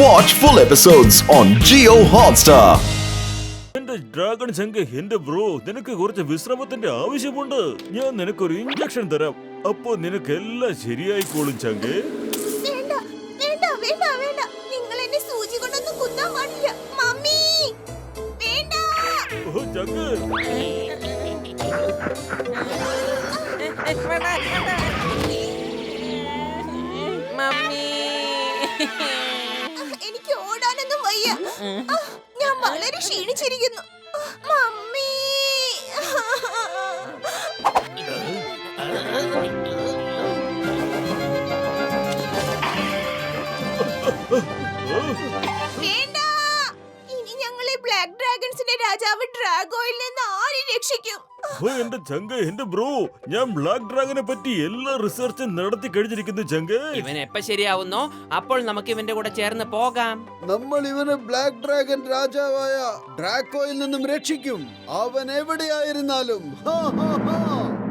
Watch full episodes on Geo Hotstar. എന്റെ dragon ശങ്ക എന്റെ ബ്രോ നിനക്ക് കുറച്ച് വിശ്രമത്തിന്റെ ആവശ്യമുണ്ട്. ഞാൻ നിനക്കൊരു ഇഞ്ചക്ഷൻ തരാം. അപ്പോ നിനക്ക് എല്ലാം ശരിയായിക്കോളും ചങ്കേ വേണ്ട വേണ്ട വേണ്ട വേണ്ട. നിങ്ങൾ എന്നെ സൂചി കൊണ്ടൊന്നും കുത്താൻ പാടില്ല. മമ്മി! വേണ്ട! ഓ ചങ്ക് മമ്മി. വയ്യ. ഞാൻ വളരെ ക്ഷീണിച്ചിരിക്കുന്നു. മമ്മി ഡ്രാഗോയിൽ നിന്ന് ആരെ രക്ഷിക്കും? ഓ എന്റെ ചങ്ക എന്റെ ബ്രോ ഞാൻ ബ്ലാക്ക് ഡ്രാഗനെ പറ്റി എല്ലാ റിസർച്ചും നടത്തി കഴിഞ്ഞിരിക്കുന്നു ചങ്ക്. ഇവൻ എപ്പ ശരിയാവുന്നോ? അപ്പോൾ നമുക്ക് ഇവന്റെ കൂടെ ചേർന്ന് പോകാം. നമ്മൾ ഇവനെ ബ്ലാക്ക് ഡ്രാഗൺ രാജാവായ ഡ്രാക്കോയിൽ നിന്നും രക്ഷിക്കും. അവൻ എവിടെയായിരുന്നാലും. ഹാ, ഹാ, ഹാ.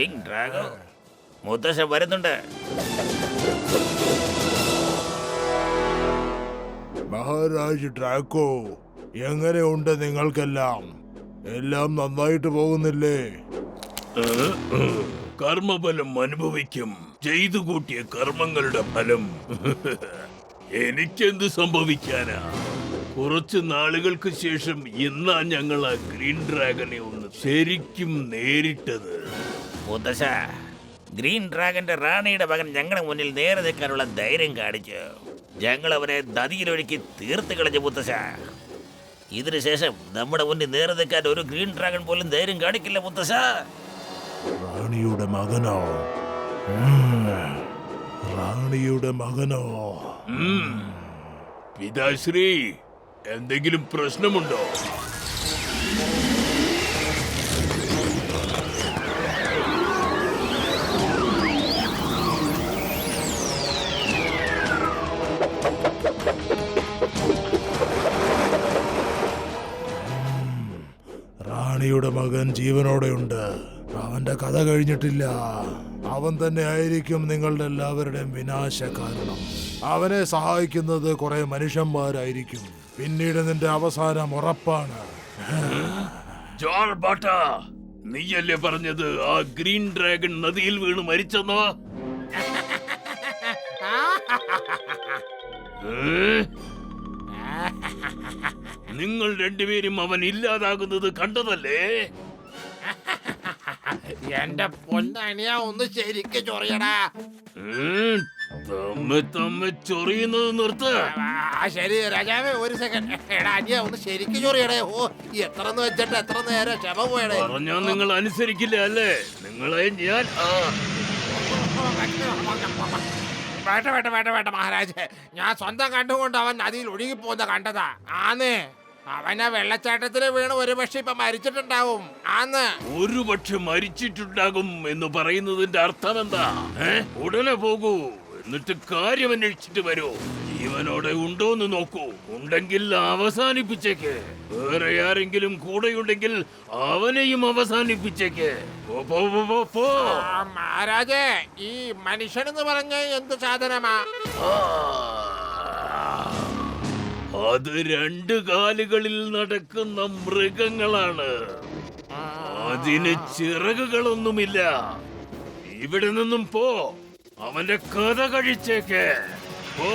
കിങ് ഡ്രാഗോ മുത്തശ്ശൻ വരുന്നുണ്ട്. മഹാരാജ് ഡ്രാക്കോ എങ്ങനെയുണ്ട് നിങ്ങൾക്കെല്ലാം? എല്ലാം നന്നായിട്ട് പോകുന്നില്ലേ? കർമ്മഫലം അനുഭവിക്കും. ചെയ്തു കൂട്ടിയ കർമ്മങ്ങളുടെ ഫലം. എനിക്കെന്ത് സംഭവിക്കാനാ? കുറച്ച് നാളുകൾക്ക് ശേഷം ഇന്നാ ഞങ്ങൾ ആ ഗ്രീൻ ഡ്രാഗനെ ഒന്ന് ശരിക്കും നേരിട്ടത്. മുത്തശ്ശ ഗ്രീൻ ഡ്രാഗന്റെ റാണിയുടെ മകൻ ഞങ്ങളുടെ മുന്നിൽ നേരെ നിൽക്കാനുള്ള ധൈര്യം കാണിച്ചു ഞങ്ങൾ അവനെ നദിയിലൊഴുക്കി തീർത്ത് കളഞ്ഞു മുത്തശ്ശ. ഇതിനുശേഷം നമ്മുടെ മുന്നിൽ നേരെ നിൽക്കാൻ ഒരു ഗ്രീൻ ഡ്രാഗൺ പോലും ധൈര്യം കാണിക്കില്ല മുത്തശ്ശ. റാണിയുടെ മകനോ? റാണിയുടെ മകനോ. പിതാശ്രീ എന്തെങ്കിലും പ്രശ്നമുണ്ടോ? റാണിയുടെ മകൻ ജീവനോടെയുണ്ട്. അവന്റെ കഥ കഴിഞ്ഞിട്ടില്ല. അവൻ തന്നെ ആയിരിക്കും നിങ്ങളുടെ എല്ലാവരുടെയും വിനാശ കാരണം അവനെ സഹായിക്കുന്നത് കുറെ മനുഷ്യന്മാരായിരിക്കും. പിന്നീട് നിന്റെ അവസാനം ഉറപ്പാണ്. ജോൺ ബാട്ട നീയല്ലേ പറഞ്ഞത്? ആ ഗ്രീൻ ഡ്രാഗൺ നദിയിൽ വീണ് മരിച്ചെന്നോ? നിങ്ങൾ രണ്ടുപേരും അവൻ ഇല്ലാതാകുന്നത് കണ്ടതല്ലേ? എന്റെ പൊന്നണിയാ ഒന്ന് ശരിക്ക് ചൊറിയടാ. തമ്മി തമ്മി ചൊറിയുന്നത് നിർത്ത്. ആ ശരി രാജാവേ ഒരു സെക്കൻഡ് എടാ അനിയ ഒന്ന് ശരിക്ക് ചൊറിയടേ. ഓ എത്ര എന്ന് വെച്ചിട്ട് എത്ര നേരം ക്ഷമ പോയടേ. പറഞ്ഞാ നിങ്ങൾ അനുസരിക്കില്ല അല്ലേ? നിങ്ങളെ ഞാൻ വേട്ട വേട്ട വേട്ട വേട്ട മഹാരാജ്. ഞാൻ സ്വന്തം കണ്ടുകൊണ്ട് അവൻ നദിയിൽ ഒഴുകി പോകുന്ന കണ്ടതാ. ആന്ന്. അവൻ ആ വെള്ളച്ചാട്ടത്തിൽ വീണ് ഒരു പക്ഷെ ഇപ്പൊ മരിച്ചിട്ടുണ്ടാവും. ആന്ന്. ഒരു പക്ഷെ മരിച്ചിട്ടുണ്ടാകും എന്ന് പറയുന്നതിന്റെ അർത്ഥം എന്താ? ഏ? ഉടനെ പോകൂ. എന്നിട്ട് കാര്യം അന്വേഷിച്ചിട്ട് വരൂ. ജീവനോടെ ഉണ്ടോന്ന് നോക്കൂ. ഉണ്ടെങ്കിൽ അവസാനിപ്പിച്ചേക്ക്. വേറെ ആരെങ്കിലും കൂടെയുണ്ടെങ്കിൽ അവനെയും അവസാനിപ്പിച്ചേക്ക്. മഹാരാജേ ഈ മനുഷ്യനെന്ന് പറഞ്ഞ എന്ത് സാധനമാ. അത് രണ്ട് കാലുകളിൽ നടക്കുന്ന മൃഗങ്ങളാണ്. അതിന് ചിറകുകളൊന്നുമില്ല. ഇവിടെ നിന്നും പോ. അവന്റെ കഥ കഴിച്ചേക്ക്. പോ.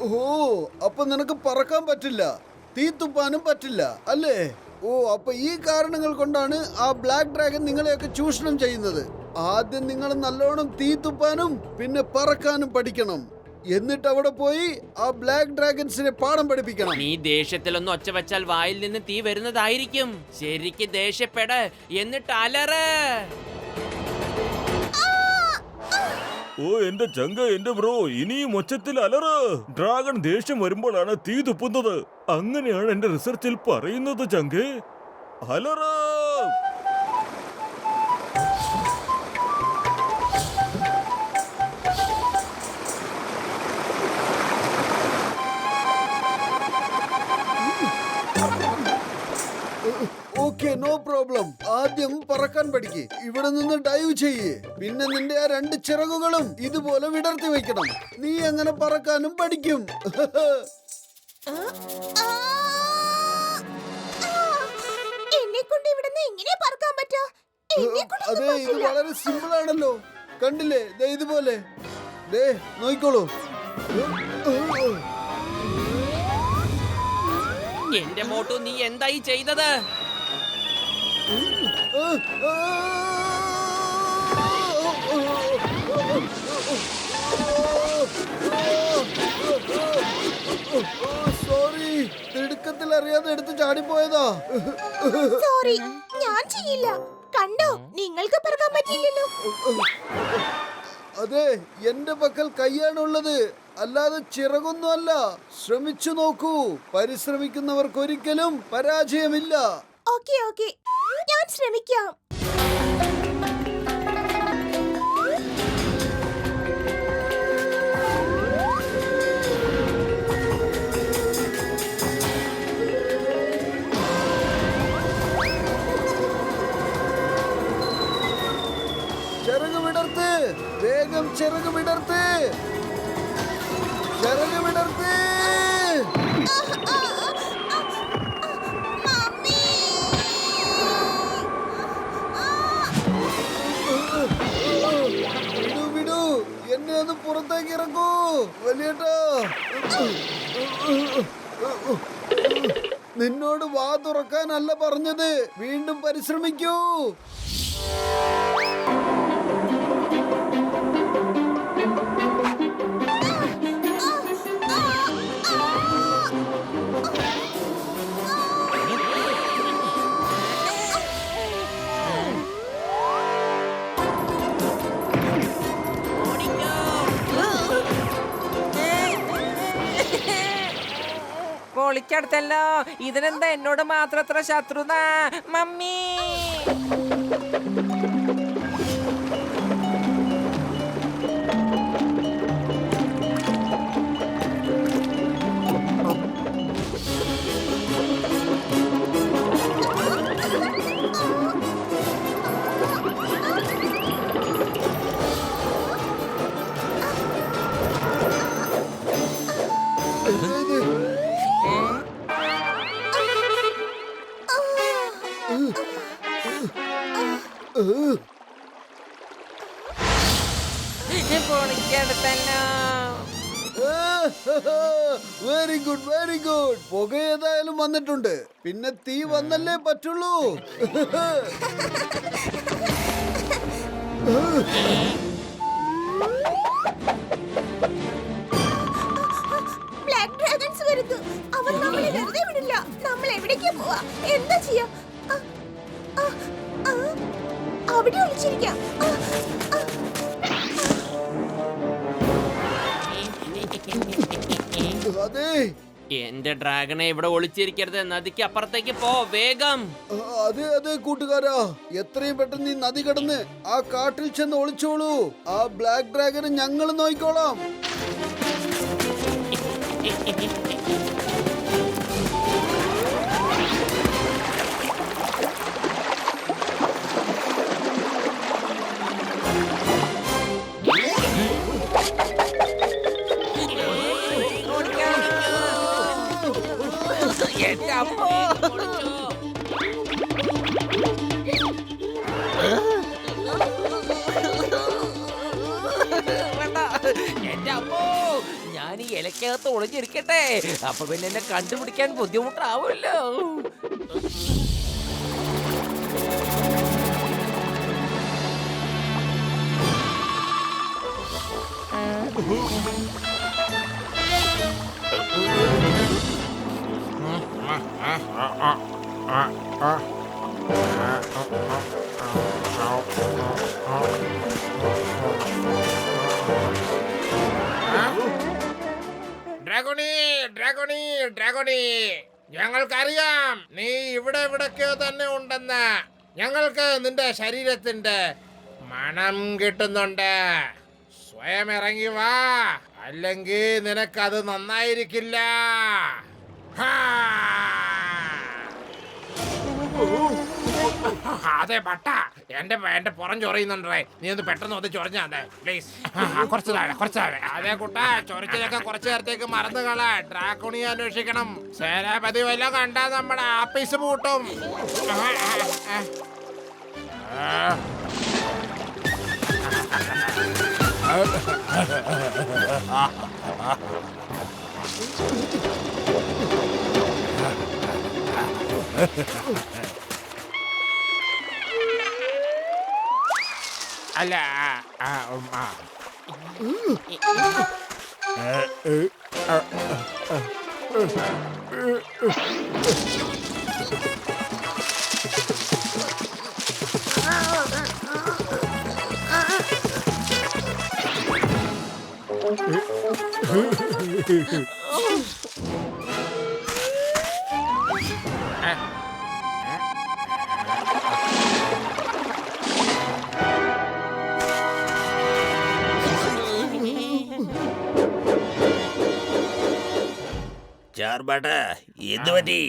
ഓ അപ്പൊ നിനക്ക് പറക്കാൻ പറ്റില്ല. തീ തുപ്പാനും പറ്റില്ല അല്ലേ? ഓ അപ്പൊ ഈ കാരണങ്ങൾ കൊണ്ടാണ് ആ ബ്ലാക്ക് ഡ്രാഗൺ നിങ്ങളെയൊക്കെ ചൂഷണം ചെയ്യുന്നത്. ആദ്യം നിങ്ങൾ നല്ലോണം തീ തുപ്പാനും പിന്നെ പറക്കാനും പഠിക്കണം. എന്നിട്ട് അവിടെ പോയി ആ ബ്ലാക്ക് ഡ്രാഗൺസിനെ പാഠം പഠിപ്പിക്കണം. നീ ദേഷ്യത്തിലൊന്ന് ഒച്ച വെച്ചാൽ വായിൽ നിന്ന് തീ വരുന്നതായിരിക്കും. ശരിക്ക് ദേഷ്യപ്പെട്. എന്നിട്ട് അലറ്. ഓ എന്റെ ചങ്ക എന്റെ ബ്രോ ഇനിയും ഒച്ചത്തിൽ അലറ്. ഡ്രാഗൺ ദേഷ്യം വരുമ്പോഴാണ് തീ തുപ്പുന്നത്. അങ്ങനെയാണ് എന്റെ റിസർച്ചിൽ പറയുന്നത് ചങ്കേ. അലറ്. നോ പ്രോബ്ലം ആദ്യം പറക്കാൻ പഠിക്ക്. ഇവിടെ നിന്ന് ഡൈവ് ചെയ്യേ. പിന്നെ നിന്റെ ആ രണ്ട് ചിറകുകളും ഇതുപോലെ വിടർത്തി വെക്കണം. നീ അങ്ങനെ പറക്കാനും പഠിക്കും. എന്നെ കൊണ്ട് ഇവിടുന്ന് എങ്ങനെ പറക്കാൻ പറ്റാ? എന്നെ അതെ ഇത് വളരെ സിമ്പിൾ ആണല്ലോ. കണ്ടില്ലേ? ദേ ഇതുപോലെ. ദേ നോയിക്കോളൂ എന്റെ മോട്ടു നീ എന്തായി ചെയ്തത്? സോറി തിടുക്കത്തിൽ അറിയാതെ എടുത്ത് ചാടിപ്പോയതാ. സോറി ഞാൻ ചെയ്യില്ല. കണ്ടോ നിങ്ങൾക്ക് പറക്കാൻ പറ്റില്ലല്ലോ അതെ എന്റെ പക്കൽ കൈയാണുള്ളത്. അല്ലാതെ ചിറകൊന്നും അല്ല ശ്രമിച്ചു നോക്കൂ. പരിശ്രമിക്കുന്നവർക്ക് ഒരിക്കലും പരാജയമില്ല. Okay okay. ശ്രമിക്കാം. ഒന്ന് ഇറങ്ങൂ. വലിയേട്ടാ. നിന്നോട് വാ തുറക്കാനല്ല പറഞ്ഞത്. വീണ്ടും പരിശ്രമിക്കൂ. പൊളിക്കടുത്തല്ലോ ഇതിനെന്താ എന്നോട് മാത്രം അത്ര ശത്രുത mummy. Very good very good പുക ഏതായാലും വന്നിട്ടുണ്ട്. പിന്നെ തീ വന്നല്ലേ പറ്റുള്ളൂ. ബ്ലാക്ക് ഡ്രാഗൺസ് വരുന്നു. അവർ നമ്മളെ വെറുതെ വിടില്ല. നമ്മൾ എവിടേക്ക് പോവാ? എന്താ ചെയ്യാ? ആ, ആ, ആ, അവിടെ ഒളിച്ചിരിക്കാം. ആ, ആ, അതെ. എന്റെ ഡ്രാഗണെ ഇവിടെ ഒളിച്ചിരിക്കരുത്. നദിക്ക് അപ്പുറത്തേക്ക് പോ വേഗം. അതെ അതെ കൂട്ടുകാരാ. എത്രയും പെട്ടെന്ന് ഈ നദി കടന്ന് ആ കാട്ടിൽ ചെന്ന് ഒളിച്ചോളൂ. ആ ബ്ലാക്ക് ഡ്രാഗനെ ഞങ്ങൾ നോക്കിക്കോളാം ഇലക്കകത്ത് ഒളിഞ്ഞിരിക്കട്ടെ. അപ്പൊ പിന്നെ എന്നെ കണ്ടുപിടിക്കാൻ ബുദ്ധിമുട്ടാവുമല്ലോ. ആ. ഡ്രാഗോണി ഡ്രാഗോണി. ഞങ്ങൾക്കറിയാം നീ ഇവിടെ എവിടൊക്കെയോ തന്നെ ഉണ്ടെന്ന്. ഞങ്ങൾക്ക് നിന്റെ ശരീരത്തിന്റെ മണം കിട്ടുന്നുണ്ട്. സ്വയം ഇറങ്ങി വാ. അല്ലെങ്കിൽ നിനക്കത് നന്നായിരിക്കില്ല. അതെ പട്ട. എന്റെ എന്റെ പുറം ചൊറിയുന്നുണ്ടേ നീ ഒന്ന് പെട്ടെന്ന് ഒന്ന് ചൊറഞ്ഞാ പ്ലീസ് കുറച്ച് താഴെ കുറച്ച് താഴെ. അതെ കുട്ട ചൊറിച്ചതൊക്കെ കുറച്ചു നേരത്തേക്ക് മറന്നു കള. ഡ്രാക്കുണി അന്വേഷിക്കണം. സേനാപതി വല്ല കണ്ടാ നമ്മുടെ ആപ്പീസ് പൂട്ടും. Ha ha ആ, ആ, ഉം, ചാർബാട്ട എന്ത് പറ്റി.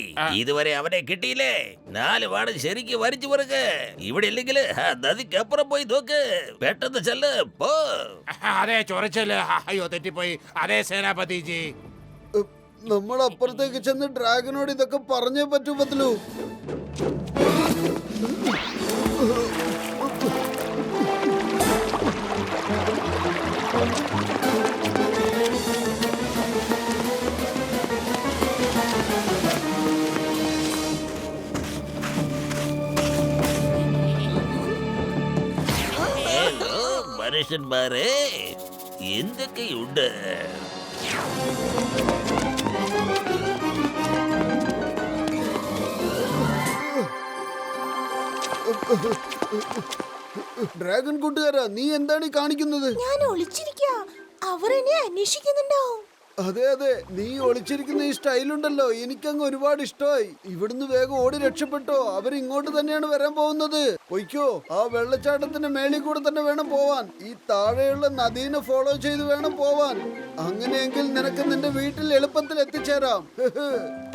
ഇതുവരെ അവനെ കിട്ടിയില്ലേ? നാല് വാട് ശരിക്ക് വരച്ചു പറക്ക്. ഇവിടെ ഇല്ലെങ്കിൽ നദിക്കപ്പുറം പോയി നോക്ക്. പെട്ടെന്ന് ചെല്ല് പോ. അതെ ചൊറിച്ചൽ. അയ്യോ തെറ്റിപ്പോയി. അതെ സേനാപതിജി നമ്മൾ അപ്പുറത്തേക്ക് ചെന്ന് ഡ്രാഗനോട് ഇതൊക്കെ പറഞ്ഞേ പറ്റൂ പത്തലു മനുഷ്യന്മാരെ എന്തൊക്കെയുണ്ട്? ഡ്രാഗൺ കൂട്ടുകാരാ നീ എന്താണ് ഈ കാണിക്കുന്നത്? ഞാൻ ഒളിച്ചിരിക്ക. അവർ എന്നെ അന്വേഷിക്കുന്നുണ്ടാവും. അതെ അതെ. നീ ഒളിച്ചിരിക്കുന്ന ഈ സ്റ്റൈലുണ്ടല്ലോ. എനിക്കങ്ങ് ഒരുപാട് ഇഷ്ടമായി. ഇവിടുന്ന് വേഗം ഓടി രക്ഷപ്പെട്ടോ. അവർ ഇങ്ങോട്ട് തന്നെയാണ് വരാൻ പോകുന്നത്. പൊയ്ക്കോ. ആ വെള്ളച്ചാട്ടത്തിന്റെ മേളിൽ കൂടെ തന്നെ വേണം പോവാൻ. ഈ താഴെയുള്ള നദീനെ ഫോളോ ചെയ്ത് വേണം പോവാൻ. അങ്ങനെയെങ്കിൽ നിനക്ക് നിന്റെ വീട്ടിൽ എളുപ്പത്തിൽ എത്തിച്ചേരാം.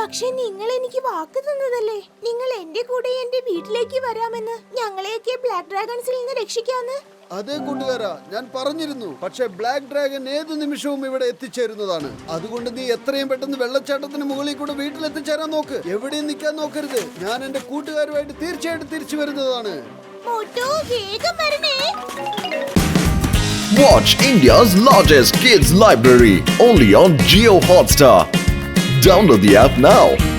പക്ഷെ നിങ്ങൾ എനിക്ക് വാക്ക് തന്നതല്ലേ? നിങ്ങൾ എന്റെ കൂടെ എന്റെ വീട്ടിലേക്ക് വരാമെന്ന് ഞങ്ങളെയൊക്കെ ബ്ലാക്ക് ഡ്രാഗൺസിൽ നിന്ന് രക്ഷിക്കാന്ന്? അതേ കൂട്ടുകാരാ ഞാൻ പറഞ്ഞിരുന്നു. പക്ഷെ ബ്ലാക്ക് ഡ്രാഗൺ ഏത് നിമിഷവും ഇവിടെ എത്തിച്ചേരുന്നതാണ്. അതുകൊണ്ട് നീ എത്രയും പെട്ടെന്ന് വെള്ളച്ചാട്ടത്തിന് മുകളിൽ കൂടെ വീട്ടിൽ എത്തിച്ചേരാൻ നോക്ക്. എവിടെയും നിൽക്കാൻ നോക്കരുത്. ഞാൻ എന്റെ കൂട്ടുകാരുമായിട്ട് തീർച്ചയായിട്ടും തിരിച്ചു വരുന്നതാണ്. Watch India's largest kids library only on Jio Hotstar. Download the app now.